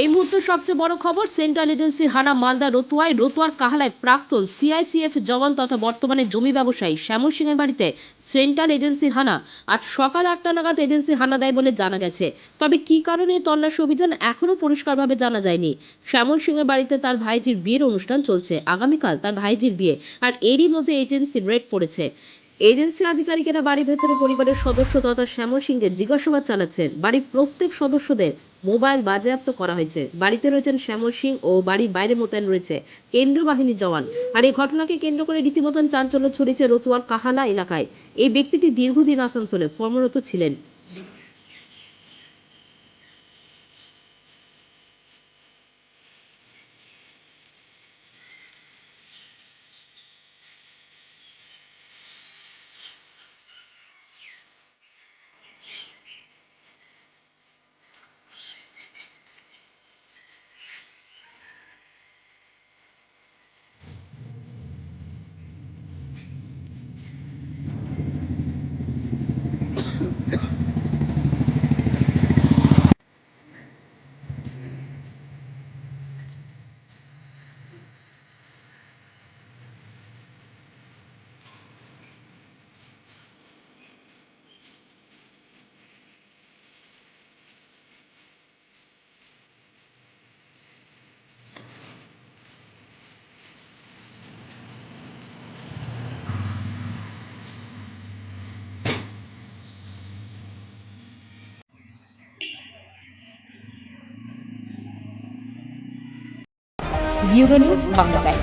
এই মুহূর্তে সবচেয়ে বড় খবর, সেন্ট্রাল এজেন্সি হানা মালদা রতুয়ায়, রতুয়ার কাহালায় প্রাক্তন সিআইসিএফ জওয়ান তথা বর্তমানে জমি ব্যবসায়ী শ্যামল সিংয়ের বাড়িতে সেন্ট্রাল এজেন্সির হানা। আজ সকাল আটটা নাগাদ এজেন্সি হানা দেয় বলে জানা গেছে। তবে কী কারণে তল্লাশি অভিযান এখনও পরিষ্কারভাবে জানা যায়নি? শ্যামল সিংয়ের বাড়িতে তার ভাইজির বিয়ের অনুষ্ঠান চলছে। আগামীকাল তার ভাইজির বিয়ে। আর এরই মধ্যে এজেন্সির রেড পড়েছে। এজেন্সি আধিকারিকেরা বাড়ির ভেতরে পরিবারের সদস্য তথা শ্যামল সিংকে জিজ্ঞাসাবাদ চালাচ্ছেন। বাড়ির প্রত্যেক সদস্যদের মোবাইল বাজেয়াপ্ত করা হয়েছে। বাড়িতে রয়েছেন শ্যামল সিং ও বাড়ির বাইরে মোতায়েন রয়েছে কেন্দ্র বাহিনীর জওয়ান। আর এই ঘটনাকে কেন্দ্র করে রীতিমতন চাঞ্চল্য ছড়িয়েছে রতুয়ার কাহালা এলাকায়। এই ব্যক্তিটি দীর্ঘদিন আসানসোলে কর্মরত ছিলেন। Bureau news Bangla bank